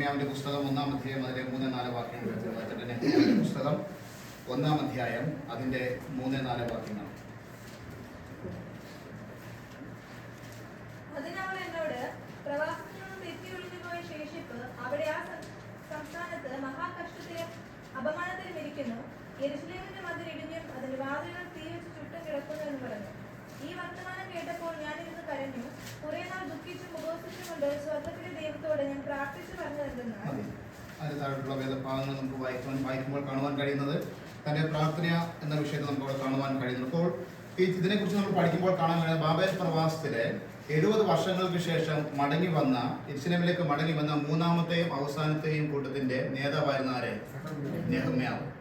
നെഹമ്യാവിന്റെ പുസ്തകം ഒന്നാം അധ്യായം അതിലെ മൂന്ന് നാല് വാക്യങ്ങൾ വായിച്ചിട്ട് പുസ്തകം ഒന്നാം അധ്യായം അതിന്റെ മൂന്ന് നാല് വാക്യങ്ങൾ അതിനവൾ എന്നോട് പ്രവാസത്തിൽ നിന്ന് തെറ്റി ഒളിഞ്ഞു പോയ ശേഷിപ്പ് അവിടെ ആ സം- സംസ്ഥാനത്ത് മഹാകഷ്ടത്തിലും അപമാനത്തിലും ഇരിക്കുന്നു യെരുശലേമിന്റെ മതിൽ ഇടിഞ്ഞും അതിന്റെ വാതിലുകൾ തീ വെച്ച് ചുട്ടും കിടക്കുന്നു എന്ന് പറഞ്ഞു ഈ വർത്തമാനം കേട്ടപ്പോൾ ഞാൻ ഇരുന്ന് കരഞ്ഞു കുറെ നാൾ ദുഃഖിച്ചും ഉപവസിച്ചുകൊണ്ട് സ്വർഗത്തിലെ ദൈവത്തോട് ഞാൻ പ്രാർത്ഥിച്ചു പറഞ്ഞതെന്തെന്നാൽ മതി അതിന് താഴെയുള്ള വേദഭാഗങ്ങൾ നമുക്ക് വായിക്കാൻ വായിക്കുമ്പോൾ കാണുവാൻ കഴിയുന്നത് തന്റെ പ്രാർത്ഥന എന്ന വിഷയത്തിൽ നമുക്ക് അവിടെ കാണുവാൻ കഴിയുന്നു അപ്പോൾ ഈ ഇതിനെക്കുറിച്ച് നമ്മൾ പഠിക്കുമ്പോൾ കാണാൻ കഴിയുന്നത് ബാബേൽ പ്രവാസത്തിലെ എഴുപത് വർഷങ്ങൾക്ക് ശേഷം മടങ്ങി വന്ന ഇസ്ലാമിലേക്ക് മടങ്ങി വന്ന മൂന്നാമത്തെയും അവസാനത്തെയും കൂട്ടത്തിന്റെ നേതാവായിരുന്ന ആരെ?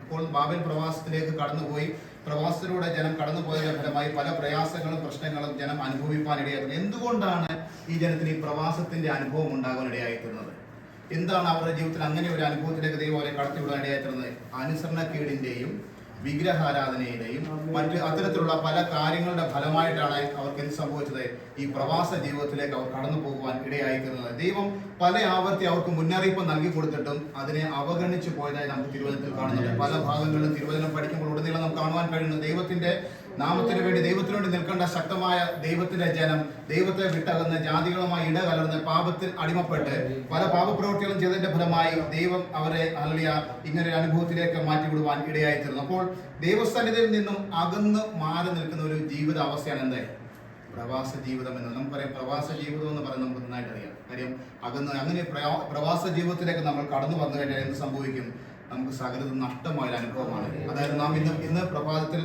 അപ്പോൾ ബാബേൽ പ്രവാസത്തിലേക്ക് കടന്നുപോയി. പ്രവാസത്തിലൂടെ ജനം കടന്നുപോയതിന്റെ ഫലമായി പല പ്രയാസങ്ങളും പ്രശ്നങ്ങളും ജനം അനുഭവിക്കാനിടയായിരുന്നു എന്തുകൊണ്ടാണ് ഈ ജനത്തിന് ഈ പ്രവാസത്തിന്റെ അനുഭവം ഉണ്ടാകാനിടയായിത്തീർന്നത് എന്താണ് അവരുടെ ജീവിതത്തിൽ അങ്ങനെ ഒരു അനുഭവത്തിലേക്ക് ദൈവം അവരെ കടത്തിവിടാൻ ഇടയായിട്ടുള്ളത് അനുസരണക്കേടിന്റെയും വിഗ്രഹാരാധനയുടെയും മറ്റ് അത്തരത്തിലുള്ള പല കാര്യങ്ങളുടെ ഫലമായിട്ടാണ് അവർക്ക് എന്ത് സംഭവിച്ചത്? ഈ പ്രവാസ ജീവിതത്തിലേക്ക് അവർ കടന്നു പോകുവാൻ ഇടയായിരിക്കുന്നത് ദൈവം പല ആവർത്തി അവർക്ക് മുന്നറിയിപ്പ് നൽകി കൊടുത്തിട്ടും അതിനെ അവഗണിച്ചു പോയതായി നമുക്ക് തിരുവചനത്തിൽ കാണുന്നുണ്ട്. പല ഭാഗങ്ങളിലും തിരുവചനം പഠിക്കുമ്പോൾ ഉടനീളം നമുക്ക് കാണുവാൻ കഴിയുന്നത് ദൈവത്തിന്റെ നാമത്തിന് വേണ്ടി ദൈവത്തിന് വേണ്ടി നിൽക്കേണ്ട ശക്തമായ ദൈവത്തിന്റെ ജനം ദൈവത്തെ വിട്ടകന്ന് ജാതികളുമായി ഇടകലർന്ന് പാപത്തിൽ അടിമപ്പെട്ട് പല പാപപ്രവർത്തികളും ചെയ്തതിന്റെ ഫലമായി ദൈവം അവരെ അല്ലിയ ഇങ്ങനെ ഒരു അനുഭവത്തിലേക്ക് മാറ്റിവിടുവാൻ ഇടയായിത്തീർന്നു. അപ്പോൾ ദൈവസന്നിധിയിൽ നിന്നും അകന്ന് മാറി നിൽക്കുന്ന ഒരു ജീവിത അവസ്ഥയാണ് എന്താ? പ്രവാസ ജീവിതം എന്ന് നമുക്കറിയാം പ്രവാസ ജീവിതം എന്ന് പറയുന്നത് നമുക്ക് നന്നായിട്ട് അറിയാം കാര്യം അകന്ന് അങ്ങനെ പ്രവാസ ജീവിതത്തിലേക്ക് നമ്മൾ കടന്നു വന്നു കഴിഞ്ഞാൽ എന്ത് സംഭവിക്കും? നമുക്ക് സകലതും നഷ്ടമായ അനുഭവമാണ്. അതായത് നാം ഇന്ന് ഇന്ന് പ്രഭാതത്തിൽ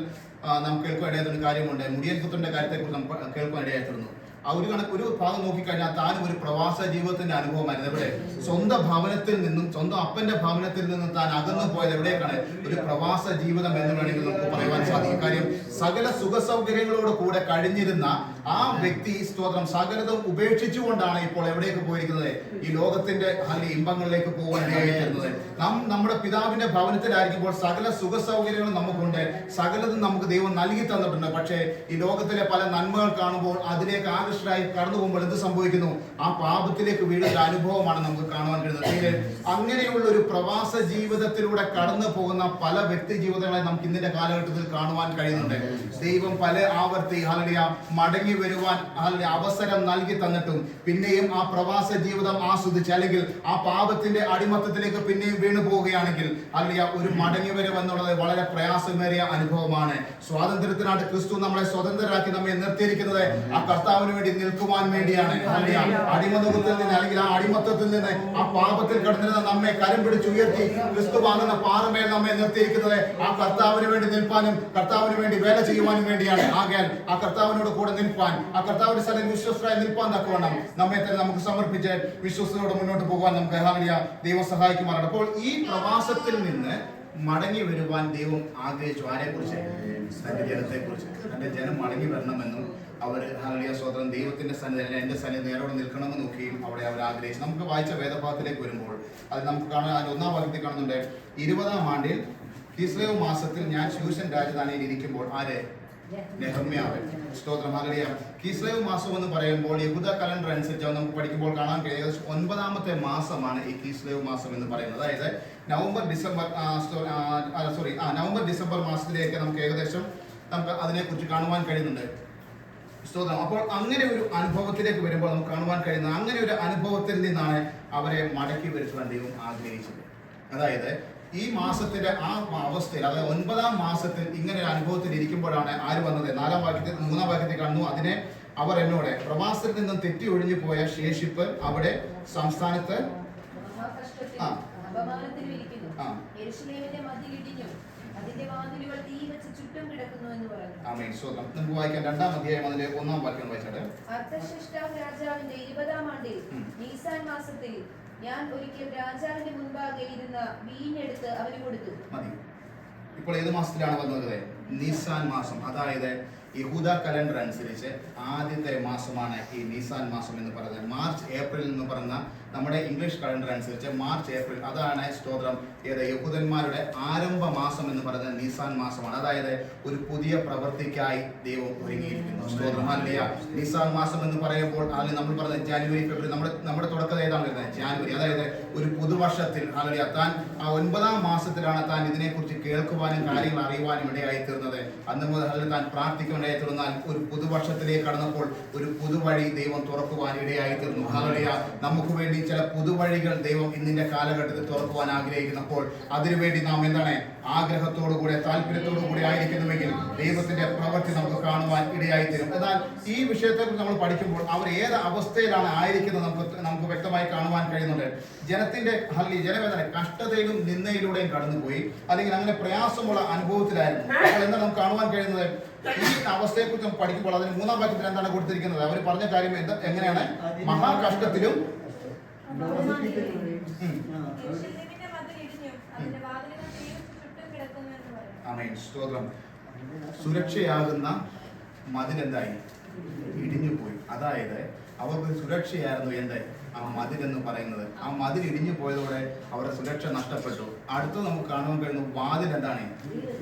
നാം കേൾക്കാൻ ഇടയായിരുന്ന ഒരു കാര്യമുണ്ട്. മുടിയൽ പുത്രന്റെ കാര്യത്തെക്കുറിച്ച് നമുക്ക് കേൾക്കാൻ ഇടയായിത്തീർന്നു ആ ഒരു കണക്ക് ഒരു ഭാഗം നോക്കിക്കഴിഞ്ഞാൽ താനും ഒരു പ്രവാസ ജീവിതത്തിന്റെ അനുഭവമായിരുന്നു. എവിടെ? സ്വന്തം ഭവനത്തിൽ നിന്നും സ്വന്തം അപ്പന്റെ ഭവനത്തിൽ നിന്നും താൻ അകന്നു പോയത് എവിടേക്കാണ് ഒരു പ്രവാസ ജീവിതം എന്ന് വേണമെങ്കിൽ നമുക്ക് പറയുവാൻ സാധിക്കും. കാര്യം സകല സുഖ സൗകര്യങ്ങളോട് കൂടെ കഴിഞ്ഞിരുന്ന ആ വ്യക്തി സ്തോത്രം സകലതും ഉപേക്ഷിച്ചുകൊണ്ടാണ് ഇപ്പോൾ എവിടേക്ക് പോയിരിക്കുന്നത്? ഈ ലോകത്തിന്റെ അല്ലെങ്കിൽ ഇമ്പങ്ങളിലേക്ക് പോകാൻ ഇടയായിത്തീരുന്നത് നാം നമ്മുടെ പിതാവിന്റെ ഭവനത്തിലായിരിക്കുമ്പോൾ സകല സുഖ സൗകര്യങ്ങളും നമുക്കുണ്ട്. സകലതും നമുക്ക് ദൈവം നൽകി തന്നിട്ടുണ്ട്. പക്ഷേ ഈ ലോകത്തിലെ പല നന്മകൾ കാണുമ്പോൾ അതിലേക്ക് ആകൃഷ്ടരായി കടന്നു പോകുമ്പോൾ എന്ത് സംഭവിക്കുന്നു? ആ പാപത്തിലേക്ക് വീഴുന്ന അനുഭവമാണ് നമുക്ക് കാണുവാൻ കഴിയുന്നത്. അങ്ങനെയുള്ള ഒരു പ്രവാസ ജീവിതത്തിലൂടെ കടന്നു പോകുന്ന പല വ്യക്തി ജീവിതങ്ങളെ നമുക്ക് ഇന്നിന്റെ കാലഘട്ടത്തിൽ കാണുവാൻ കഴിയുന്നുണ്ട്. ദൈവം പല ആവർത്തി ഹല്ലേലൂയ മടങ്ങി വരുവാൻ അല്ലെ അവസരം നൽകി തന്നിട്ടും പിന്നെയും ആ പ്രവാസ ജീവിതം ആസ്വദിച്ച് അല്ലെങ്കിൽ ആ പാപത്തിന്റെ അടിമത്തത്തിലേക്ക് പിന്നെയും വീണു പോവുകയാണെങ്കിൽ അല്ലെ ഒരു മടങ്ങി വരവ് വളരെ പ്രയാസമേറിയ അനുഭവമാണ്. സ്വാതന്ത്ര്യത്തിനായിട്ട് ക്രിസ്തു നമ്മളെ സ്വതന്ത്രരാക്കി നമ്മെ നിർത്തിയിരിക്കുന്നത് ആ കർത്താവിന് വേണ്ടി നിൽക്കുവാൻ വേണ്ടിയാണ്. അടിമതത്തിൽ നിന്ന് അല്ലെങ്കിൽ ആ അടിമത്തത്തിൽ നിന്ന് ആ പാപത്തിൽ കിടന്നിരുന്ന നമ്മെ കരം പിടിച്ച് ഉയർത്തി ക്രിസ്തു വാങ്ങുന്ന പാറമേൽ നമ്മെ നിർത്തിയിരിക്കുന്നത് ആ കർത്താവിന് വേണ്ടി നിൽപ്പാനും കർത്താവിന് വേണ്ടി വേല ചെയ്യുവാനും വേണ്ടിയാണ്. ആകയാൽ ആ കർത്താവിനോട് കൂടെ നിൽപ്പാൻ ആ കർത്താവിന്റെ സ്ഥലം വിശ്വസ്തരായി നിൽപ്പാൻ തക്കവണ്ണം നമ്മെ തന്നെ നമുക്ക് സമർപ്പിച്ച് വിശ്വസ്തയോടെ മുന്നോട്ട് പോകാൻ നമുക്ക് ദൈവം സഹായിക്കുമാറാണ്. അപ്പോൾ ഈ പ്രവാസത്തിൽ നിന്ന് മടങ്ങി വരുവാൻ ദൈവം ആഗ്രഹിച്ചു. ആരെക്കുറിച്ച്? തന്റെ ജനത്തെക്കുറിച്ച് തന്റെ ജനം മടങ്ങി വരണമെന്നും അവർ ഹലിയ സ്വതന്ത്രം ദൈവത്തിന്റെ സന്നിധി എന്റെ സന്നിധി നേരോടെ നിൽക്കണമെന്ന് നോക്കിയും അവിടെ അവർ ആഗ്രഹിച്ചു. നമുക്ക് വായിച്ച വേദഭാഗത്തിലേക്ക് വരുമ്പോൾ അത് നമുക്ക് കാണാൻ അതിന്റെ ഒന്നാം ഭാഗത്തിൽ കാണുന്നുണ്ട്. ഇരുപതാം ആണ്ടിൽ കിസ്ലേവ് മാസത്തിൽ ഞാൻ ശൂഷൻ രാജധാനിയിൽ ഇരിക്കുമ്പോൾ ആര്? നെഹമ്യാവ്. മാസം എന്ന് പറയുമ്പോൾ യഹൂദ കലണ്ടർ അനുസരിച്ച് നമുക്ക് പഠിക്കുമ്പോൾ കാണാൻ കഴിയും. ഏകദേശം ഒൻപതാമത്തെ മാസമാണ് ഈ കിസ്ലേവ് മാസം എന്ന് പറയുന്നത്. അതായത് നവംബർ ഡിസംബർ സോറി ആ നവംബർ ഡിസംബർ മാസത്തിലേക്ക് നമുക്ക് ഏകദേശം നമുക്ക് അതിനെക്കുറിച്ച് കാണുവാൻ കഴിയുന്നുണ്ട് സ്തോത്രം അപ്പോൾ അങ്ങനെ ഒരു അനുഭവത്തിലേക്ക് വരുമ്പോൾ നമുക്ക് കാണുവാൻ കഴിയുന്ന അങ്ങനെ ഒരു അനുഭവത്തിൽ നിന്നാണ് അവരെ മടക്കി വരുത്തുവാൻ ദൈവം ആഗ്രഹിച്ചത് അതായത് ഈ മാസത്തിന്റെ ആ അവസ്ഥയിൽ അതായത് ഒൻപതാം മാസത്തിൽ ഇങ്ങനെ ഒരു അനുഭവത്തിൽ ഇരിക്കുമ്പോഴാണ് ആര് വന്നത് നാലാം വാക്യത്തിൽ മൂന്നാം വാക്യത്തിൽ കാണുന്നു അതിനെ അവർ എന്നോട് പ്രവാസത്തിൽ നിന്നും തെറ്റി ഒഴിഞ്ഞു പോയ ശേഷിപ്പ് അവിടെ സംസ്ഥാനത്ത് ആ. നമുക്ക് വായിക്കാം രണ്ടാം അധ്യായം അതിലെ ഒന്നാം വാക്യം വായിച്ചാട്ടെ അർത്ഥശിഷ്ടാവ് രാജാവിന്റെ ഇരുപതാം ആണ്ടിൽ ഉം. നീസാൻ മാസത്തിൽ ഞാൻ ഒരിക്കൽ രാജാവിന്റെ മുൻപാകെ ഇരുന്ന വീഞ്ഞെടുത്ത് അവന് കൊടുത്തു. മതി. ഇപ്പോൾ ഏത് മാസത്തിലാണ് വന്നത്? നിസാൻ മാസം. അതായത് യഹൂദ കലണ്ടർ അനുസരിച്ച് ആദ്യത്തെ മാസമാണ് ഈ നിസാൻ മാസം എന്ന് പറയുന്നത്. മാർച്ച് ഏപ്രിൽ എന്ന് പറഞ്ഞ നമ്മുടെ ഇംഗ്ലീഷ് കലണ്ടർ അനുസരിച്ച് മാർച്ച് ഏപ്രിൽ അതാണ് സ്തോത്രം. ഏത്? യഹൂദന്മാരുടെ ആരംഭ മാസം എന്ന് പറയുന്നത് നിസാൻ മാസമാണ്. അതായത് ഒരു പുതിയ പ്രവൃത്തിക്കായി ദൈവം ഒരുങ്ങിയിരിക്കുന്നു. സ്തോത്രം. ഹല്ലേലൂയ. നിസാൻ മാസം എന്ന് പറയുമ്പോൾ അതിൽ നമ്മൾ പറഞ്ഞ ജാനുവരി ഫെബ്രുവരി നമ്മുടെ നമ്മുടെ തുടക്കം ഏതാണ് വരുന്നത്? ജാനുവരി. അതായത് ഒരു പുതുവർഷത്തിൽ അല്ലെങ്കിൽ താൻ ആ ഒൻപതാം മാസത്തിലാണ് താൻ ഇതിനെക്കുറിച്ച് കേൾക്കുവാനും കാര്യങ്ങൾ അറിയുവാനും ഇടയായി തീർന്നത് അന്ന് മുതൽ അതിൽ താൻ പ്രാർത്ഥിക്കാൻ ഇടയായി തുടർന്നാൽ ഒരു പുതുവർഷത്തിലേക്ക് കടന്നപ്പോൾ ഒരു പുതുവഴി ദൈവം തുറക്കുവാൻ ഇടയായി തീർന്നു നമുക്ക് വേണ്ടി ചില പുതുവഴികൾ ദൈവം ഇന്നിന്റെ കാലഘട്ടത്തിൽ തുറക്കുവാൻ ആഗ്രഹിക്കുന്നപ്പോൾ അതിനുവേണ്ടി നാം എന്താണ് ആഗ്രഹത്തോടു കൂടെ താല്പര്യത്തോടു കൂടി ആയിരിക്കുന്നുവെങ്കിൽ ദൈവത്തിന്റെ പ്രവൃത്തി നമുക്ക് കാണുവാൻ ഇടയായി തീരും എന്നാൽ ഈ വിഷയത്തെക്കുറിച്ച് നമ്മൾ പഠിക്കുമ്പോൾ അവർ ഏത് അവസ്ഥയിലാണ് ആയിരിക്കുന്നത് നമുക്ക് നമുക്ക് വ്യക്തമായി കാണുവാൻ കഴിയുന്നുണ്ട്. ജനത്തിന്റെ ഹല്ലി ജനവേദന കഷ്ടതയിലും നിന്നയിലൂടെയും കടന്നുപോയി. അല്ലെങ്കിൽ അങ്ങനെ പ്രയാസമുള്ള അനുഭവത്തിലായിരുന്നു. എന്താണ് നമുക്ക് കാണുവാൻ കഴിയുന്നത്? ഈ അവസ്ഥയെക്കുറിച്ച് കുറിച്ച് പഠിക്കുമ്പോൾ അതിന് മൂന്നാം വാക്യത്തിൽ എന്താണ് കൊടുത്തിരിക്കുന്നത്? അവർ പറഞ്ഞ കാര്യം എന്താ? എങ്ങനെയാണ്? മഹാകഷ്ടത്തിലും സ്തോത്രം. സുരക്ഷയാകുന്ന മതിലെന്തായി? ഇടിഞ്ഞു പോയി അതായത് അവർക്ക് സുരക്ഷയായിരുന്നു എന്ത് ആ മതിൽ എന്ന് പറയുന്നത്. ആ മതിൽ ഇടിഞ്ഞു പോയതോടെ അവരുടെ സുരക്ഷ നഷ്ടപ്പെട്ടു. അടുത്ത് നമുക്ക് കാണുമ്പോൾ കഴിയുന്ന വാതിൽ എന്താണ്?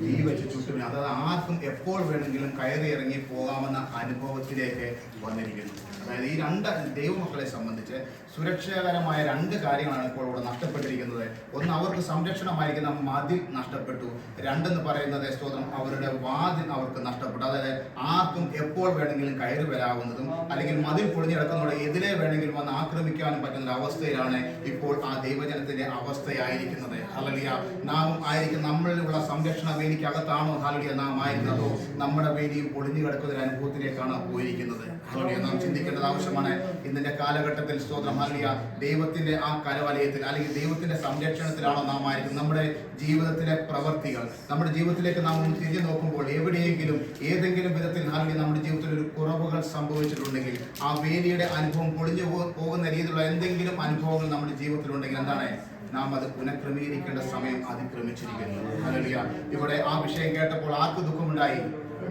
ഈ വെച്ച് ചുറ്റും അതായത് ആർക്കും എപ്പോൾ വേണമെങ്കിലും കയറി ഇറങ്ങി പോകാമെന്ന അനുഭവത്തിലേക്ക് വന്നിരിക്കുന്നു. അതായത് ഈ രണ്ട് ദൈവമക്കളെ സംബന്ധിച്ച് സുരക്ഷാകരമായ രണ്ട് കാര്യങ്ങളാണ് ഇപ്പോൾ ഇവിടെ നഷ്ടപ്പെട്ടിരിക്കുന്നത്. ഒന്ന് അവർക്ക് സംരക്ഷണമായിരിക്കുന്ന മതിൽ നഷ്ടപ്പെട്ടു. രണ്ടെന്ന് പറയുന്നത് സ്തോത്രം അവരുടെ വാതിൽ അവർക്ക് നഷ്ടപ്പെട്ടു. അതായത് ആർക്കും എപ്പോൾ വേണമെങ്കിലും കയറി വരാവുന്നതും അല്ലെങ്കിൽ മതിൽ പൊളിഞ്ഞിടക്കുന്നതോടെ എതിരെ വേണമെങ്കിലും വന്ന് ആക്രമിക്കാനും പറ്റുന്ന അവസ്ഥയിലാണ് ഇപ്പോൾ ആ ദൈവജനത്തിന്റെ അവസ്ഥയായിരിക്കുന്നത്. അല്ലെങ്കിൽ നാം ആയിരിക്കും നമ്മളിലുള്ള സംരക്ഷണ വേദിക്കകത്താണോ ഹാലിയ നാം ആയിരുന്നതോ നമ്മുടെ വേദിയും പൊളിഞ്ഞു കിടക്കുന്ന അനുഭവത്തിലേക്കാണ് പോയിരിക്കുന്നത്. ഹലലിയ നാം ചിന്തിക്കേണ്ടത് ആവശ്യമാണ്. ഇന്നത്തെ കാലഘട്ടത്തിൽ സ്തോത്രം. അറിയ ദൈവത്തിന്റെ ആ കരവലയത്തിൽ അല്ലെങ്കിൽ ദൈവത്തിന്റെ സംരക്ഷണത്തിലാണോ നാം ആയിരിക്കും നമ്മുടെ ജീവിതത്തിലെ പ്രവൃത്തികൾ നമ്മുടെ ജീവിതത്തിലേക്ക് നാം ഒന്ന് തിരിഞ്ഞു നോക്കുമ്പോൾ എവിടെയെങ്കിലും ഏതെങ്കിലും വിധത്തിൽ ഹലലിയ നമ്മുടെ ജീവിതത്തിൽ ഒരു കുറവുകൾ സംഭവിച്ചിട്ടുണ്ടെങ്കിൽ ആ വേദിയുടെ അനുഭവം പൊളിഞ്ഞു പോകുന്ന രീതിയിലുള്ള എന്തെങ്കിലും അനുഭവങ്ങൾ നമ്മുടെ ജീവിതത്തിലുണ്ടെങ്കിൽ എന്താണ്? നാം അത് പുനഃക്രമീകരിക്കേണ്ട സമയം അതിക്രമിച്ചിരിക്കുന്നു. ഇവിടെ ആ വിഷയം കേട്ടപ്പോൾ ആർക്ക് ദുഃഖമുണ്ടായി?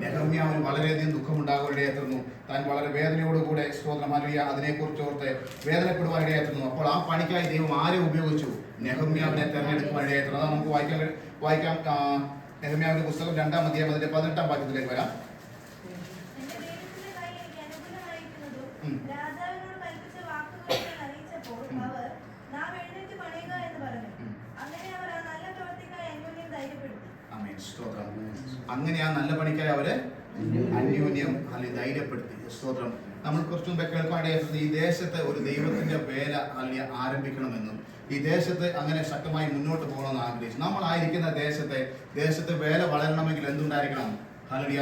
നെഹമ്യാവിന് വളരെയധികം ദുഃഖമുണ്ടാകുകയായിരുന്നു താൻ വളരെ വേദനയോടുകൂടെ സ്തോത്രം ഹല്ലേലൂയ അതിനെക്കുറിച്ച് ഓർത്ത് വേദനപ്പെടുവാനിടയായിരുന്നു. അപ്പോൾ ആ പണിക്കായി ദൈവം ആരെ ഉപയോഗിച്ചു? നെഹമ്യാവിനെ തെരഞ്ഞെടുക്കുവാനിടയായിരുന്നു. അതാണ് നമുക്ക് വായിക്കാൻ വായിക്കാം ആ, നെഹമ്യാവിന്റെ പുസ്തകം രണ്ടാം അധ്യായം അതിന്റെ പതിനെട്ടാം വാക്യത്തിലേക്ക് വരാം എന്റെ ദൈവത്തിന്റെ കൈ എനിക്ക് അനുകൂലമായിരിക്കുന്നതും ഉം. രാജാവിനോട് കൽപ്പിച്ച വാക്കുകൾ ഞാൻ അറിയിച്ചപ്പോൾ ഉം. അവർ നാം എഴുന്നേറ്റ് പണിയുക എന്ന് പറഞ്ഞു ഉം. അങ്ങനെ അവർ ആ നല്ല പ്രവർത്തിക്കായി അന്യോന്യം ധൈര്യപ്പെടുത്തി ആമേൻ. സ്തോത്രം അങ്ങനെ ആ നല്ല പണിക്കായി അവരെ അന്യോന്യം അല്ലെങ്കിൽ ധൈര്യപ്പെടുത്തി. സ്തോത്രം. നമ്മൾ കുറച്ചു മുമ്പേ കേൾക്കാനിടയായിരുന്നു ഈ ദേശത്തെ ഒരു ദൈവത്തിന്റെ വേല അല്ലെങ്കിൽ ആരംഭിക്കണമെന്നും ഈ ദേശത്ത് അങ്ങനെ ശക്തമായി മുന്നോട്ട് പോകണമെന്ന് ആഗ്രഹിച്ചു. നമ്മളായിരിക്കുന്ന ദേശത്തെ ദേശത്തെ വേല വളരണമെങ്കിൽ എന്തുണ്ടായിരിക്കണം?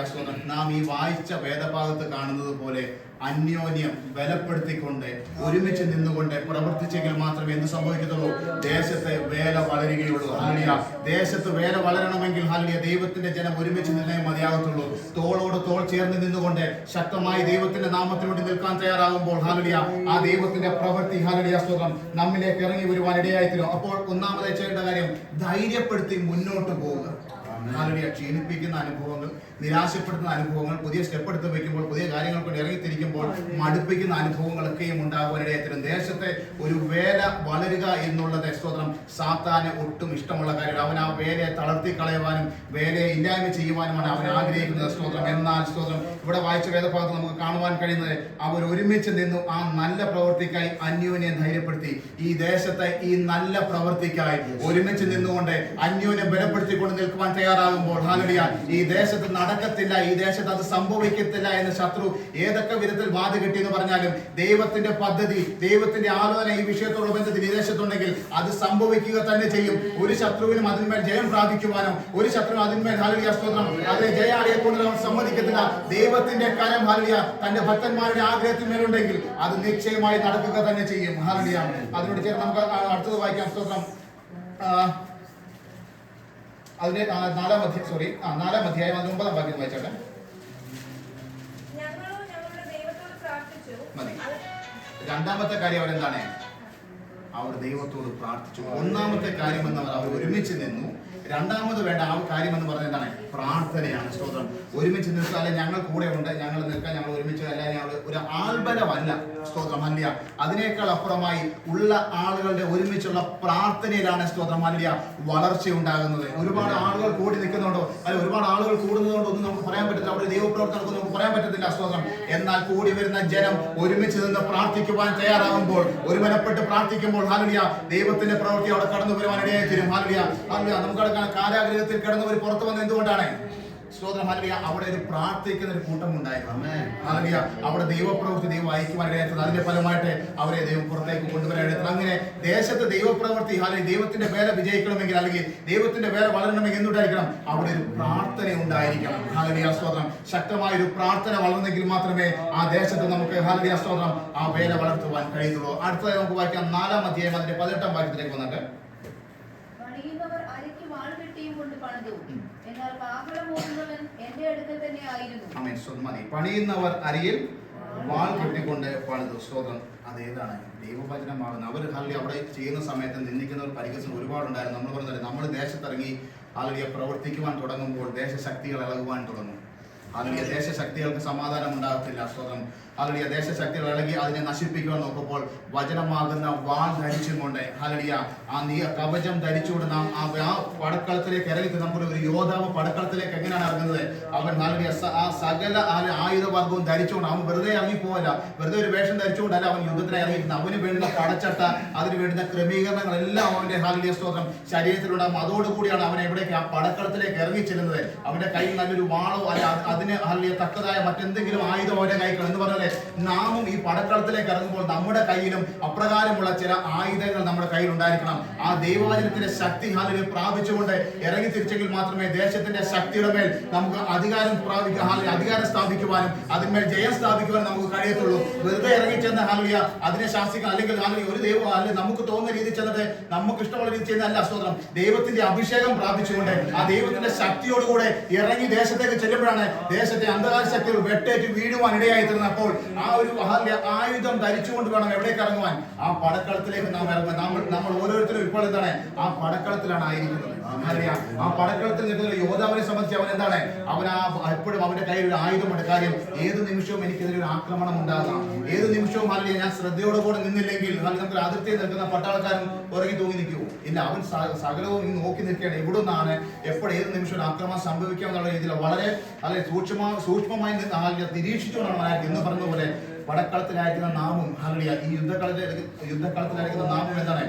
സ്തോത്രം. നാം ഈ വായിച്ച വേദഭാഗത്ത് കാണുന്നത് പോലെ അന്യോന്യം ബലപ്പെടുത്തിക്കൊണ്ട് ഒരുമിച്ച് നിന്നുകൊണ്ട് പ്രവർത്തിച്ചെങ്കിൽ മാത്രമേ എന്ത് സംഭവിക്കത്തുള്ളൂ? ദേശത്തെ വേല വളരുകയുള്ളൂ. ഹലിയ ദേശത്ത് വേല വളരണമെങ്കിൽ ഹാലിയ ദൈവത്തിന്റെ ജനം ഒരുമിച്ച് നിന്നേ മതിയാകത്തുള്ളൂ. തോളോട് തോൾ ചേർന്ന് നിന്നുകൊണ്ട് ശക്തമായി ദൈവത്തിന്റെ നാമത്തിന് വേണ്ടി നിൽക്കാൻ തയ്യാറാകുമ്പോൾ ഹാലിയ ആ ദൈവത്തിന്റെ പ്രവൃത്തി ഹാലിയ സ്തോത്രം നമ്മിലേക്ക് ഇറങ്ങി വരുവാൻ ഇടയായിത്തീരും. അപ്പോൾ ഒന്നാമതായി ചെയ്യേണ്ട കാര്യം ധൈര്യപ്പെടുത്തി മുന്നോട്ട് പോവുക. ഹല്ലേലൂയ. ക്ഷീണിപ്പിക്കുന്ന അനുഭവങ്ങൾ നിരാശപ്പെടുത്തുന്ന അനുഭവങ്ങൾ പുതിയ സ്റ്റെപ്പ് എടുത്ത് വെക്കുമ്പോൾ പുതിയ കാര്യങ്ങൾ കൊണ്ട് ഇറങ്ങിത്തിരിക്കുമ്പോൾ മടുപ്പിക്കുന്ന അനുഭവങ്ങളൊക്കെയും ഉണ്ടാകുവാനിടയത്തിലും ദേശത്തെ ഒരു വേല വളരുക എന്നുള്ളത് സ്തോത്രം. സാത്താന് ഒട്ടും ഇഷ്ടമുള്ള കാര്യമാണ്. അവൻ ആ വേലയെ തളർത്തി കളയുവാനും വേലയെ ഇല്ലായ്മ ചെയ്യുവാനുമാണ് അവൻ ആഗ്രഹിക്കുന്നത് സ്തോത്രം. എന്നാൽ സ്തോത്രം ഇവിടെ വായിച്ച വേദഭാഗത്ത് നമുക്ക് കാണുവാൻ കഴിയുന്നത് അവർ ഒരുമിച്ച് നിന്നു ആ നല്ല പ്രവൃത്തിക്കായി അന്യോന്യം ധൈര്യപ്പെടുത്തി. ഈ ദേശത്തെ ഈ നല്ല പ്രവൃത്തിക്കായി ഒരുമിച്ച് നിന്നുകൊണ്ട് അന്യോന്യം ബലപ്പെടുത്തിക്കൊണ്ട് നിൽക്കുവാൻ തയ്യാറാകുമ്പോൾ ഈ ദേശത്ത് നടക്കത്തില്ല. ഈ ദേശത്ത് അത് സംഭവിക്കത്തില്ല എന്ന് ശത്രു ഏതൊക്കെ വിധത്തിൽ വാദ കെട്ടി എന്ന് പറഞ്ഞാലും ദൈവത്തിന്റെ പദ്ധതി ദൈവത്തിന്റെ ആലോചന ഈ വിഷയത്തോട് ബന്ധത്തിൽ ഈ ദേശത്തുണ്ടെങ്കിൽ അത് സംഭവിക്കുക തന്നെ ചെയ്യും. ഒരു ശത്രുവിനും അതിന്മേൽ ജയം പ്രാപിക്കുവാനോ ഒരു ശത്രുവിനും അതിന്മേൽ ഹാലിയ സ്തോത്രം. അതിനെ ജയാളിയെ കൊണ്ട് അവൻ സമ്മതിക്കത്തില്ല. ദൈവത്തിന്റെ കരം ഹാലിയ തന്റെ ഭക്തന്മാരുടെ ആഗ്രഹത്തിന്മേലുണ്ടെങ്കിൽ അത് നിശ്ചയമായി നടക്കുക തന്നെ ചെയ്യും. ഹാലിയ അതിനോട് ചേർന്ന് നമുക്ക് അടുത്തത് വായിക്കാം. സ്തോത്രം. അതിന്റെ നാലാം അധ്യായം സോറി ആ നാലാം അധ്യായം അതിന് ഒമ്പതാം വാക്യം വായിച്ചോട്ടെ. മതി. രണ്ടാമത്തെ കാര്യം അവരെന്താണ്? അവർ ദൈവത്തോട് പ്രാർത്ഥിച്ചു. ഒന്നാമത്തെ കാര്യം എന്ന് അവർ ഒരുമിച്ച് നിന്നു. രണ്ടാമത് വേണ്ട ആ കാര്യം എന്ന് പറഞ്ഞാൽ എന്താണ്? പ്രാർത്ഥനയാണ്. സ്തോത്രം. ഒരുമിച്ച് നിൽക്കുക. ഞങ്ങൾ കൂടെ ഉണ്ട്. ഞങ്ങൾ നിൽക്കാൻ ഞങ്ങൾ ഒരുമിച്ച് അല്ല ഞങ്ങൾ ഒരു ആൽബലമല്ല. സ്തോത്രം. അല്ല അതിനേക്കാൾ അപ്പുറമായി ഉള്ള ആളുകളുടെ ഒരുമിച്ചുള്ള പ്രാർത്ഥനയിലാണ് സ്തോത്രം. അല്ല വളർച്ച ഉണ്ടാകുന്നത്. ഒരുപാട് ആളുകൾ കൂടി നിൽക്കുന്നുണ്ടോ? അല്ലെ ഒരുപാട് ആളുകൾ കൂടുന്നതുകൊണ്ടോ ഒന്നും നമുക്ക് പറയാൻ പറ്റില്ല അവിടെ ദൈവപ്രവർത്തനം നമുക്ക് പറയാൻ പറ്റത്തില്ല. സ്തോത്രം. എന്നാൽ കൂടി വരുന്ന ജനം ഒരുമിച്ച് നിന്ന് പ്രാർത്ഥിക്കുവാൻ തയ്യാറാകുമ്പോൾ ഒരുമനപ്പെട്ട് പ്രാർത്ഥിക്കുമ്പോൾ ഹാലുലിയ ദൈവത്തിന്റെ പ്രവൃത്തി അവിടെ കടന്നു വരുവാൻ ഇടയായി തീരും ഹാലുലിയ ഹാലുലിയ നമുക്ക് കാരാഗ്രഹത്തിൽ കിടന്നവർ പുറത്തു വന്നത് എന്തുകൊണ്ടാണ്? സ്തോത്രം അല്ലെങ്കിൽ അവിടെ ഒരു പ്രാർത്ഥിക്കുന്ന ഒരു കൂട്ടം ഉണ്ടായിരുന്നു. ഹാലുലിയ അവിടെ ദൈവപ്രവൃത്തി ദൈവം അയക്കുവാൻ ഇടയായിട്ടുണ്ട് അതിന്റെ ഫലമായിട്ട് അവരെ ദൈവം പുറത്തേക്ക് കൊണ്ടുവരാനായിട്ട് അങ്ങനെ ദേശത്ത് ദൈവപ്രവൃത്തി അല്ലെങ്കിൽ ദൈവത്തിന്റെ വേല വിജയിക്കണമെങ്കിൽ അല്ലെങ്കിൽ ദൈവത്തിന്റെ വേല വളരണമെങ്കിൽ എന്തുണ്ടായിരിക്കണം അവിടെ ഒരു പ്രാർത്ഥന ഉണ്ടായിരിക്കണം. ഹാലിയ സ്തോത്രം. ശക്തമായ ഒരു പ്രാർത്ഥന വളർന്നെങ്കിൽ മാത്രമേ ആ ദേശത്ത് നമുക്ക് ഹാലിയ സ്തോത്രം ആ വേല വളർത്തുവാൻ കഴിയുള്ളൂ അടുത്തതായി നമുക്ക് വായിക്കാം നാലാം അധ്യായം അതിന്റെ പതിനെട്ടാം വാക്യത്തിലേക്ക് വന്നിട്ട്. വാൾ. എന്നാൽ തന്നെ ആയിരുന്നു. പണിയുന്നവർ അരിയിൽ വാൾ കെട്ടിക്കൊണ്ട് പണിതു. സ്തോത്രം. അതേതാണ്. ദൈവവചനമാകുന്ന അവർ ഹാലി അവിടെ ചെയ്യുന്ന സമയത്ത് നിന്ദിക്കുന്നവർ പരിഹസിക്കുന്ന ഒരുപാടുണ്ടായിരുന്നു. നമ്മൾ പറഞ്ഞത് നമ്മൾ ദേശത്തിറങ്ങി ഹാലിയ പ്രവർത്തിക്കുവാൻ തുടങ്ങുമ്പോൾ ദേശശക്തികൾ ഇളകുവാൻ തുടങ്ങും. ഹാലിയ ദേശശക്തികൾക്ക് സമാധാനം ഉണ്ടാകത്തില്ല സ്വതം ഹാലിയ ദേശശക്തികൾ ഇളകി അതിനെ നശിപ്പിക്കുവാൻ നോക്കുമ്പോൾ വചനമാകുന്ന വാൾ ധരിച്ചും കൊണ്ട് ഹാലിയ ആ നീ കവചം ധരിച്ചുകൊണ്ട് നാം ആ പടക്കളത്തിലേക്ക് ഇറങ്ങി നമ്മുടെ ഒരു യോദ്ധാവ് പടക്കളത്തിലേക്ക് എങ്ങനെയാണ് ഇറങ്ങുന്നത്? അവൻ ഹാലിയ ആ സകല ആയുധവർഗവും ധരിച്ചുകൊണ്ട് അവൻ വെറുതെ ഇറങ്ങിപ്പോവല്ല. വെറുതെ ഒരു വേഷം ധരിച്ചുകൊണ്ടല്ല അവൻ യുദ്ധത്തിന് ഇറങ്ങിയിരുന്നത് അവന് വേണ്ടുന്ന പടച്ചട്ട അതിന് വേണ്ടുന്ന ക്രമീകരണങ്ങളെല്ലാം അവന്റെ ഹാലിയ സ്തോത്രം. ശരീരത്തിലുണ്ടാകും അതോടുകൂടിയാണ് അവൻ എവിടേക്ക് ആ പടക്കളത്തിലേക്ക് ഇറങ്ങി ചെല്ലുന്നത്. അവന്റെ കയ്യിൽ നല്ലൊരു വാളോ അല്ല അതിന് അല്ലെ തക്കതായ മറ്റെന്തെങ്കിലും ആയുധം അവരെ കൈകൾ എന്ന് പറഞ്ഞാൽ നാമും ഈ പടക്കളത്തിലേക്ക് ഇറങ്ങുമ്പോൾ നമ്മുടെ കയ്യിലും അപ്രകാരമുള്ള ചില ആയുധങ്ങൾ നമ്മുടെ കയ്യിൽ ഉണ്ടായിരിക്കണം ആ ദൈവവചനത്തിന്റെ ശക്തി ഹാലിനെ പ്രാപിച്ചുകൊണ്ട് ഇറങ്ങി തിരിച്ചെങ്കിൽ മാത്രമേ ദേശത്തിന്റെ ശക്തിയുടെ മേൽ നമുക്ക് അധികാരം പ്രാപിക്കുക ഹാലിൽ അധികാരം സ്ഥാപിക്കുവാനും അതിന്മേൽ ജയം സ്ഥാപിക്കുവാനും നമുക്ക് കഴിയത്തുള്ളൂ. വെറുതെ ഇറങ്ങി ചെന്ന ഹാലിയ അതിനെ ശാസിക്കാൻ അല്ലെങ്കിൽ ഹാലിയ ഒരു ദൈവം അല്ലെങ്കിൽ നമുക്ക് തോന്നുന്ന രീതി ചെന്നിട്ട് നമുക്ക് ഇഷ്ടമുള്ള രീതി ചെയ്യുന്നതല്ല സ്തോത്രം ദൈവത്തിന്റെ അഭിഷേകം പ്രാപിച്ചുകൊണ്ട് ആ ദൈവത്തിന്റെ ശക്തിയോടുകൂടെ ഇറങ്ങി ദേശത്തേക്ക് ചെല്ലുമ്പോഴാണ് ദേശത്തെ അന്ധകാര ശക്തികൾ വെട്ടേറ്റ് വീഴുവാൻ ഇടയായി തീർന്നപ്പോൾ ആ ഒരു ആയുധം ധരിച്ചുകൊണ്ട് വേണം എവിടേക്ക് ഇറങ്ങുവാൻ. ആ പടക്കളത്തിലേക്ക് നാം ഇറങ്ങുക നമ്മൾ നമ്മൾ ഓരോരുത്തരും ഇപ്പോൾ എന്താണ് ആ പടക്കളത്തിലാണ് ആയിരിക്കുന്നത്. ആ പടക്കളത്തിൽ നിൽക്കുന്ന യോദ്ധാവിനെ സംബന്ധിച്ച് അവൻ എന്താണ്? അവൻ ആ എപ്പോഴും അവന്റെ കയ്യിൽ ഒരു ആയുധമുണ്ട്. കാര്യം ഏത് നിമിഷവും എനിക്കെതിരെ ഒരു ആക്രമണം ഉണ്ടാകാം. ഏത് നിമിഷവും ഹാലിയ ഞാൻ ശ്രദ്ധയോടുകൂടെ നിന്നില്ലെങ്കിൽ നമുക്ക് അതിർത്തി നിൽക്കുന്ന പട്ടാളക്കാരൻ ഉറങ്ങി തൂങ്ങി നിൽക്കൂ ഇല്ല അവൻ സകലവും ഇന്ന് നോക്കി നിൽക്കുകയാണ്. എവിടെ നിന്നാണ് എപ്പോൾ ഏത് നിമിഷം ഒരു ആക്രമണം സംഭവിക്കാം എന്നുള്ള രീതിയിൽ വളരെ അല്ലെ സൂക്ഷ്മ സൂക്ഷ്മമായി നിരീക്ഷിച്ചുകൊണ്ടാണ് അവനായിരിക്കും എന്ന് പറഞ്ഞ പോലെ പടക്കളത്തിലായിരിക്കുന്ന നാമും ഹാലിയ ഈ യുദ്ധക്കളത്തിൽ യുദ്ധക്കളത്തിലായിരിക്കുന്ന നാമും എന്താണ്?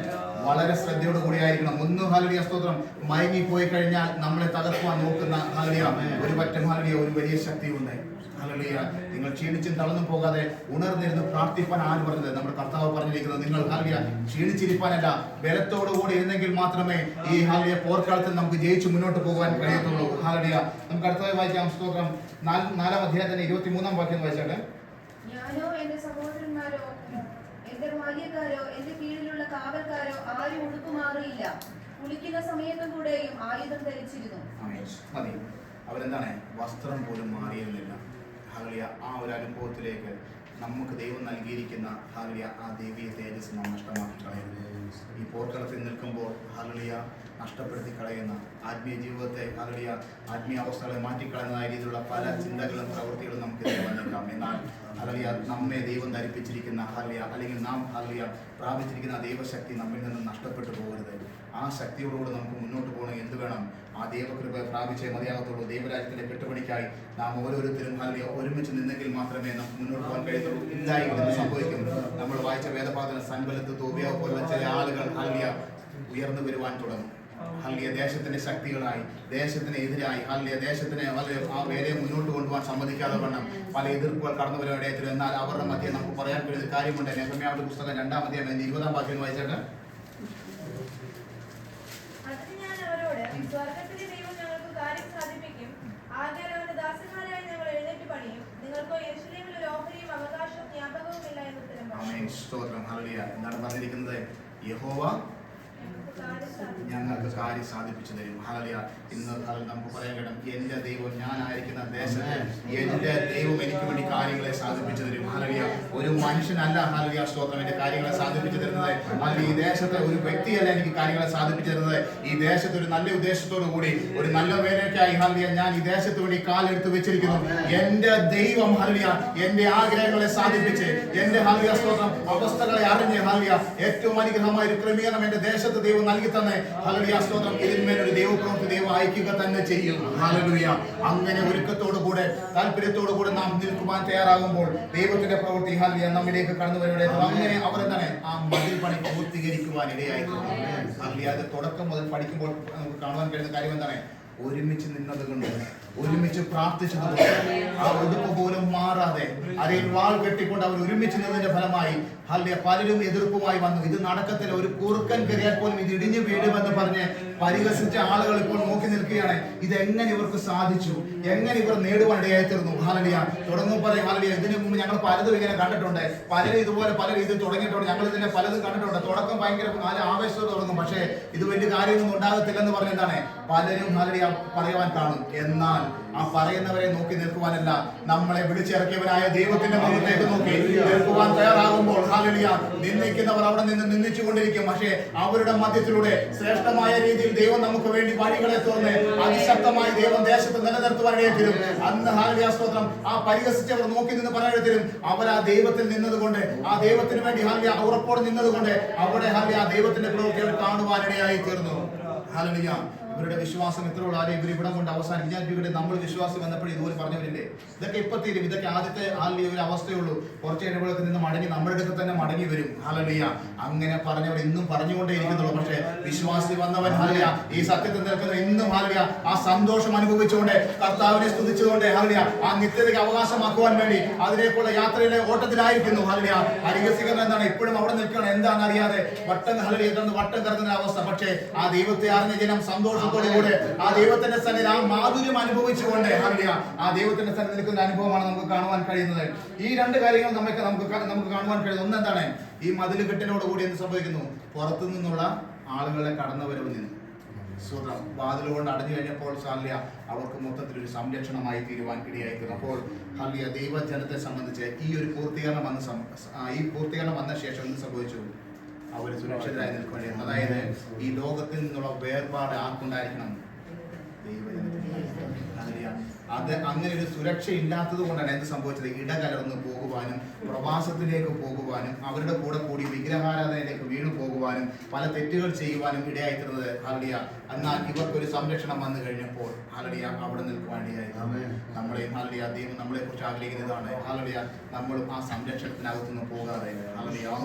വളരെ ശ്രദ്ധയോട് കൂടി ആയിരിക്കണം ഒന്ന് ഹാലടിയ സ്തോത്രം. മയങ്ങി പോയി കഴിഞ്ഞാൽ നമ്മളെ തകർക്കുവാൻ നോക്കുന്ന ഹാലടിയ ഒരു പറ്റം ഹാലടിയ ഒരു വലിയ ശക്തിയുണ്ട് ഹല്ലേലൂയ. നിങ്ങൾ ക്ഷീണിച്ചും തളർന്നും പോകാതെ ഉണർന്നിരുന്ന് പ്രാർത്ഥിപ്പാൻ ആര് പറഞ്ഞത്? നമ്മുടെ കർത്താവ് പറഞ്ഞിരിക്കുന്നത് നിങ്ങൾ ഹാലിയ ക്ഷീണിച്ചിരിപ്പാനല്ല. ബലത്തോടുകൂടി ഇരുന്നെങ്കിൽ മാത്രമേ ഈ ഹാലിയ പോർക്കാലത്തിൽ നമുക്ക് ജയിച്ചു മുന്നോട്ട് പോകാൻ കഴിയത്തുള്ളൂ. ഹാലിയ നമുക്ക് അടുത്തതായി വായിക്കാം സ്തോത്രം. നാലാം അധ്യായത്തിന്റെ ഇരുപത്തി മൂന്നാം വാക്യം വായിച്ചാട്ടെ? ഞാനോ എന്റെ സഹോദരന്മാരോ എന്റെ ബാല്യക്കാരോ എന്റെ കീഴിലുള്ള കാവൽക്കാരോ ആരും ഉടുപ്പ് മാറിയില്ല കുളിക്കുന്ന സമയത്തും കൂടെയും ആയുധം ധരിച്ചിരുന്നു. അവരെന്താണ്? വസ്ത്രം പോലും മാറിയിരുന്നില്ല. ഹാലിയ ആ ഒരു അനുഭവത്തിലേക്ക് നമുക്ക് ദൈവം നൽകിയിരിക്കുന്ന ഹാലിയ ആ ദൈവീയ തേജസ് നാം നഷ്ടമാക്കി കളയരുത്. ഈ പോർക്കളത്തിൽ നിൽക്കുമ്പോൾ ഹലിയ നഷ്ടപ്പെടുത്തി കളയുന്ന ആത്മീയ ജീവിതത്തെ ഹലിയ ആത്മീയ അവസ്ഥകളെ മാറ്റിക്കളയുന്നതായ രീതിയിലുള്ള പല ചിന്തകളും പ്രവൃത്തികളും നമുക്ക് വന്നേക്കാം എന്നാൽ അകലിയ നമ്മെ ദൈവം ധരിപ്പിച്ചിരിക്കുന്ന അകലിയ അല്ലെങ്കിൽ നാം അകലിയ പ്രാപിച്ചിരിക്കുന്ന ദൈവശക്തി നമ്മിൽ നിന്ന് നഷ്ടപ്പെട്ടു പോകരുത്. ആ ശക്തിയോടുകൂടി നമുക്ക് മുന്നോട്ട് പോകണം. എന്ത് വേണം? ആ ദൈവകൃപ പ്രാപിച്ചേ മതിയാകത്തുള്ളൂ. ദൈവരാജ്യത്തിന്റെ കെട്ടുപണിക്കായി നാം ഓരോരുത്തരും അല്ലെങ്കിൽ ഒരുമിച്ച് നിന്നെങ്കിൽ മാത്രമേ നമുക്ക് മുന്നോട്ട് പോകാൻ കഴിയത്തുള്ളൂ. എന്ത് സംഭവിക്കും? നമ്മൾ വായിച്ച വേദപാതന സങ്കലത്ത് തോബിയാവ് പോലുള്ള ചില ആളുകൾ അല്ലെങ്കിൽ ഉയർന്നു വരുവാൻ തുടങ്ങും. ഹല്യ ദേശത്തിന്റെ ശക്തികളായി ദേശത്തിന് എതിരായി ഹാലിയ ദേശത്തിനെ ആ വേലയെ മുന്നോട്ട് കൊണ്ടുപോകാൻ സമ്മതിക്കാതെ വണ്ണം പല എതിർപ്പുകൾ കടന്നു വരുവാനായിട്ട് എന്നാൽ അവരുടെ മധ്യ നമുക്ക് പറയാൻ കഴിയുന്ന കാര്യമുണ്ട്. നെഹമ്യാവിന്റെ പുസ്തകം രണ്ടാം അധ്യായം ഇരുപതാം വാക്യം വായിച്ചിട്ട്. സ്വർഗത്തിലെ ദൈവം ഞങ്ങൾക്ക് കാര്യം സാധിപ്പിക്കും. ആകയാൽ അവന്റെ ദാസന്മാരായി ഞങ്ങൾ എഴുന്നേറ്റ് പണിയും. നിങ്ങൾക്കോ യെരൂശലേമിൽ ഒരു ഓഹരിയും അവകാശവും ജ്ഞാപകവും ഇല്ല എന്ന് ഉത്തരം ആമേൻ. സ്തോത്രം. ഹല്ലേലൂയ. എന്താണ് പറഞ്ഞിരിക്കുന്നത്? യഹോവ ഞങ്ങൾക്ക് കാര്യം സാധിപ്പിച്ചു തരും. ഹാലലിയ ഇന്ന് നമുക്ക് പറയാൻ കിട്ടും എന്റെ ദൈവം ഞാനായിരിക്കുന്ന ദേശത്ത് എന്റെ ദൈവം എനിക്ക് വേണ്ടി കാര്യങ്ങളെ സാധിപ്പിച്ചു തരും. ഹാലലിയ ഒരു മനുഷ്യനല്ല ഹാലലിയ സ്തോത്രം. എന്റെ കാര്യങ്ങളെ സാധിപ്പിച്ചു തരുന്നത്. അല്ലെങ്കിൽ ഈ ദേശത്തെ ഒരു വ്യക്തിയല്ല എനിക്ക് കാര്യങ്ങളെ സാധിപ്പിച്ചു തരുന്നത്. ഈ ദേശത്ത് ഒരു നല്ല ഉദ്ദേശത്തോടു കൂടി ഒരു നല്ല വേലയ്ക്കായി ഹാലലിയ ഞാൻ ഈ ദേശത്ത് വേണ്ടി കാലെടുത്ത് വെച്ചിരിക്കുന്നു. എന്റെ ദൈവം ഹാലലിയ എന്റെ ആഗ്രഹങ്ങളെ സാധിപ്പിച്ച് എന്റെ ഹാലിയ സ്തോത്രം അവസ്ഥകളെ അറിഞ്ഞ് ഹാലിയ ഏറ്റവും അനുഗ്രഹമായ ഒരു ക്രമീകരണം എന്റെ ദേശത്ത് ദൈവം നൽകി തന്നെ. ഹലുയ സ്തോത്രം. ഇതിന്മേൽ ഒരു ദൈവപ്രവൃത്തി ദൈവം അയക്കുക തന്നെ ചെയ്യും. ഹലുയ അങ്ങനെ ഒരുക്കത്തോടു കൂടെ താല്പര്യത്തോടു കൂടെ നാം നിൽക്കുവാൻ തയ്യാറാകുമ്പോൾ ദൈവത്തിന്റെ പ്രവൃത്തി ഹലിയ നമ്മിലേക്ക് കടന്നു വരുന്നത് അങ്ങനെ അവർ തന്നെ ആ മതിൽ പണി പൂർത്തീകരിക്കുവാൻ ഇടയായി ഹലിയ അത് തുടക്കം മുതൽ പഠിക്കുമ്പോൾ നമുക്ക് കാണുവാൻ കഴിയുന്ന കാര്യം എന്താണ്? ഒരുമിച്ച് നിന്നത് കൊണ്ട് ഒരുമിച്ച് പ്രാർത്ഥിച്ചത് കൊണ്ട് ആ ഉടുപ്പ് പോലും മാറാതെ അരയിൽ വാൾ കെട്ടിക്കൊണ്ട് അവർ ഒരുമിച്ച് നിന്നതിന്റെ ഫലമായി അല്ലെ പലരും എതിർപ്പുമായി വന്നു. ഇത് നടക്കത്തില്ല. ഒരു കുറുക്കൻ കയറിയാൽ പോലും ഇത് ഇടിഞ്ഞു വീഴുമെന്ന് പറഞ്ഞ് പരിഹസിച്ച ആളുകൾ ഇപ്പോൾ നോക്കി നിൽക്കുകയാണ്. ഇത് എങ്ങനെ ഇവർക്ക് സാധിച്ചു? എങ്ങനെ ഇവർ നേടുവാൻ ഇടയായി തീർന്നു ഹാലലിയ തുടങ്ങും പറയും ഹാലലിയ ഇതിനു മുമ്പ് ഞങ്ങൾ പലതും ഇങ്ങനെ കണ്ടിട്ടുണ്ട്. പലരും ഇതുപോലെ പല രീതിയിൽ തുടങ്ങിയിട്ടുണ്ട്. ഞങ്ങൾ ഇതിനെ പലതും കണ്ടിട്ടുണ്ട്. തുടക്കം ഭയങ്കര നല്ല ആവേശത്തോടെ തുടങ്ങും. പക്ഷേ ഇത് വലിയ കാര്യമൊന്നും ഉണ്ടാകത്തില്ലെന്ന് പറഞ്ഞെന്താണ് പലരും ഹാലലിയ പറയുവാൻ കാണും. എന്നാൽ ആ പറയുന്നവരെ നോക്കി നിൽക്കുവാനല്ല നമ്മളെ വിളിച്ചിറക്കിയവനായ ദൈവത്തിന്റെ മുഖത്തേക്ക് നോക്കി നിൽക്കുവാൻ തയ്യാറാകുമ്പോൾ ഹാലലിയ നിന്ദിക്കുന്നവർ അവിടെ നിന്ന് നിന്ദിച്ചുകൊണ്ടിരിക്കും. പക്ഷേ അവരുടെ മധ്യത്തിലൂടെ ശ്രേഷ്ഠമായ രീതിയിൽ ദൈവം നമുക്ക് വേണ്ടി വഴികളെ തുറന്ന് അതിശക്തമായി ദൈവം ദേശത്ത് നിലനിർത്തുവാൻ അന്ന് ഹാലലിയ സ്തോത്രം ആ പരിഹസിച്ചവർ നോക്കി നിന്ന് പറയാൻ അവർ ആ ദൈവത്തിൽ നിന്നതുകൊണ്ട് ആ ദൈവത്തിന് വേണ്ടി ഹാലിയ ഉറപ്പോടെ നിന്നതുകൊണ്ട് അവിടെ ഹാലിയ ആ ദൈവത്തിന്റെ പ്രവൃത്തികൾ കാണുവാനിടയായി തീർന്നു ഹാലലിയ ഇവരുടെ വിശ്വാസം എത്ര ഉള്ളൂ ആരെയും ഇവർ ഇവിടെ കൊണ്ട് അവസാനിക്കും ഞാൻ ഇവിടെ നമ്മൾ വിശ്വാസം വന്നപ്പോഴും ഇതുപോലെ പറഞ്ഞവരില്ലേ? ഇതൊക്കെ ഇപ്പൊ തീരും. ഇതൊക്കെ ആദ്യത്തെ ആളിയ ഒരു അവസ്ഥയുള്ളൂ. കുറച്ച് ഇടവേളത്തിൽ നിന്ന് മടങ്ങി നമ്മുടെ അടുത്ത് തന്നെ മടങ്ങി വരും. ഹലിയ അങ്ങനെ പറഞ്ഞവർ ഇന്നും പറഞ്ഞുകൊണ്ടേ ഇരിക്കുന്നുള്ളൂ പക്ഷേ വിശ്വാസി വന്നവൻ ഹലിയ ഈ സത്യത്തിൽ നിൽക്കുന്ന ഇന്നും ഹാലിയ ആ സന്തോഷം അനുഭവിച്ചുകൊണ്ട് കർത്താവിനെ സ്തുതിച്ചുകൊണ്ട് ഹലിയ ആ നിത്യതയ്ക്ക് അവകാശമാക്കുവാൻ വേണ്ടി അതിലേക്കുള്ള യാത്രയിലെ ഓട്ടത്തിലായിരിക്കുന്നു ഹലിയ അരികസികരണം എന്താണ് ഇപ്പോഴും അവിടെ നിൽക്കണം എന്താണെന്ന് അറിയാതെ വട്ടം ഹലിയ വട്ടം കറങ്ങുന്ന അവസ്ഥ. പക്ഷേ ആ ദൈവത്തെ അറിഞ്ഞ ജനം സന്തോഷത്തോടു കൂടെ ആ ദൈവത്തിന്റെ സന്നിധി ആ മാധുര്യം അനുഭവിച്ചുകൊണ്ട് അറിയ ആ ദൈവത്തിന്റെ സന്നിധി നിൽക്കുന്ന അനുഭവമാണ് നമുക്ക് കാണുവാൻ കഴിയുന്നത്. ഈ രണ്ട് കാര്യങ്ങൾ നമുക്ക് നമുക്ക് നമുക്ക് കാണുവാൻ കഴിയുന്നത് ഒന്ന് എന്താണ് ഈ മതിലുകെട്ടിനോട് കൂടി എന്ത് സംഭവിക്കുന്നു? പുറത്തു നിന്നുള്ള ആളുകളെ കടന്നുവരവ് നിന്ന്. സ്വതം വാതിൽ കൊണ്ട് അടഞ്ഞു കഴിഞ്ഞപ്പോൾ സാലിയ അവർക്ക് മൊത്തത്തിൽ ഒരു സംരക്ഷണമായി തീരുവാൻ ഇടയായിരിക്കുന്നു അപ്പോൾ ഹല്ലിയ ദൈവജനത്തെ സംബന്ധിച്ച് ഈ ഒരു പൂർത്തീകരണം വന്ന ഈ പൂർത്തീകരണം വന്ന ശേഷം എന്ത് സംഭവിച്ചു? അവർ സുരക്ഷിതരായി നിൽക്കുകയാണ് അതായത് ഈ ലോകത്തിൽ നിന്നുള്ള വേർപാട് ആർക്കുണ്ടായിരിക്കണം. അത് അങ്ങനെ ഒരു സുരക്ഷ ഇല്ലാത്തത് കൊണ്ടാണ് എന്ത് സംഭവിച്ചത്? ഇടകലർന്ന് പോകുവാനും പ്രവാസത്തിലേക്ക് പോകുവാനും അവരുടെ കൂടെ കൂടി വിഗ്രഹാരാധനയിലേക്ക് വീണു പോകുവാനും പല തെറ്റുകൾ ചെയ്യുവാനും ഇടയായിത്തീർന്നത് ഹലിയ എന്നാൽ ഇവർക്കൊരു സംരക്ഷണം വന്നു കഴിഞ്ഞപ്പോൾ ഹലിയ അവിടെ നിൽക്കുവാനിടയായി നമ്മളെ ഹലിയ ദൈവം നമ്മളെ കുറിച്ച് ആഗ്രഹിക്കുന്നതാണ്. ഹലിയ നമ്മളും ആ സംരക്ഷണത്തിനകത്തുനിന്ന് പോകാതെ. ഹലിയ ആ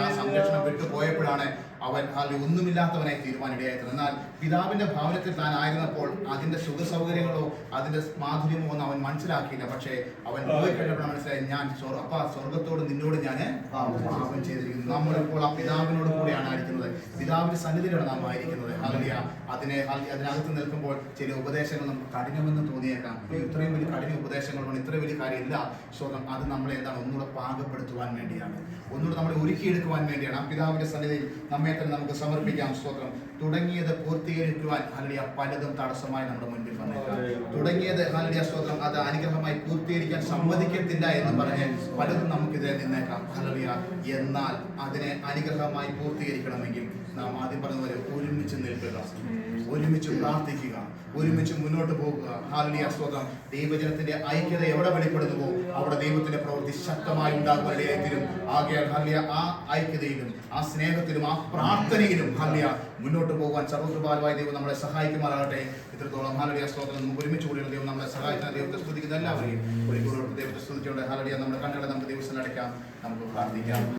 ആ സംരക്ഷണം വിട്ടു പോയപ്പോഴാണ് അവൻ അതിൽ ഒന്നുമില്ലാത്തവനായി തീരുമാനിടയായിരുന്നു. എന്നാൽ പിതാവിന്റെ ഭവനത്തിൽ താൻ ആയിരുന്നപ്പോൾ അതിന്റെ സുഖ സൗകര്യങ്ങളോ അതിന്റെ മാധുര്യമോ ഒന്നും അവൻ മനസ്സിലാക്കിയില്ല. പക്ഷേ അവൻ പോയി കഴിഞ്ഞപ്പോൾ മനസ്സിലായി ഞാൻ അപ്പ സ്വർഗത്തോട് നിന്നോട് ഞാൻ പാപം ചെയ്തിരിക്കുന്നു. നമ്മളിപ്പോൾ ആ പിതാവിനോട് കൂടെയാണ് ആയിരിക്കുന്നത്. പിതാവിന്റെ സന്നിധിയിലാണ് നാം ആയിരിക്കുന്നത്. ഹലിയ അതിനെ അതിനകത്ത് നിൽക്കുമ്പോൾ ചില ഉപദേശങ്ങൾ നമുക്ക് കഠിനമെന്ന് തോന്നിയേക്കാം. ഇത്രയും വലിയ കഠിന ഉപദേശങ്ങളാണ് ഇത്ര വലിയ കാര്യമില്ല. സ്വന്തം അത് നമ്മളെ എന്താണ് ഒന്നുകൂടെ പാകപ്പെടുത്തുവാൻ വേണ്ടിയാണ്. ഒന്നുകൂടെ നമ്മളെ ഒരുക്കിയെടുക്കുവാൻ വേണ്ടിയാണ്. ആ പിതാവിന്റെ സന്നിധിയിൽ നമ്മെ തന്നെ നമുക്ക് സമർപ്പിക്കാം സ്തോത്രം. തുടങ്ങിയത് പൂർത്തീകരിക്കുവാൻ ഹലിയ പലതും തടസ്സമായി നമ്മുടെ മുന്നിൽ വന്നേക്കാം. തുടങ്ങിയത് ഹലിയ സ്തോത്രം അത് അനുഗ്രഹമായി പൂർത്തീകരിക്കാൻ സമ്മതിക്കത്തില്ല എന്ന് പറഞ്ഞ് പലതും നമുക്കിതിനെ നിന്നേക്കാം. ഹലിയ എന്നാൽ അതിനെ അനുഗ്രഹമായി പൂർത്തീകരിക്കണമെങ്കിൽ നാം ആദ്യം പറഞ്ഞ പോലെ ഒരുമിച്ച് നിൽക്കുക. ഒരുമിച്ച് പ്രാർത്ഥിക്കുക. ഒരുമിച്ച് മുന്നോട്ട് പോകുക. ഹാലിയ സ്വതം ദൈവജനത്തിന്റെ ഐക്യത എവിടെ വെളിപ്പെടുന്നുവോ അവിടെ ദൈവത്തിന്റെ പ്രവൃത്തി ശക്തമായി ഉണ്ടാകുന്നതിലും ആകെ ഹാലിയ ആ ഐക്യതയിലും ആ സ്നേഹത്തിലും ആ പ്രാർത്ഥനയിലും ഹാലിയ മുന്നോട്ട് പോകാൻ സർവകൃപാലമായ ദൈവം നമ്മളെ സഹായിക്കുമാറാകട്ടെ. ഇത്രത്തോളം ഹാലടിയ സ്തോത്രം. ഒരുമിച്ച് കൂടിയുള്ള ദൈവം നമ്മളെ സഹായിക്കുന്ന ദൈവത്തെ സ്തുതിക്കുന്ന. എല്ലാവരെയും ഒരു ദൈവത്തെ സ്തുതിച്ചുകൊണ്ട് ഹാലടിയ നമ്മുടെ കണ്ണുകളെ നമുക്ക് ദിവസം അടയ്ക്കാം. നമുക്ക് പ്രാർത്ഥിക്കാം.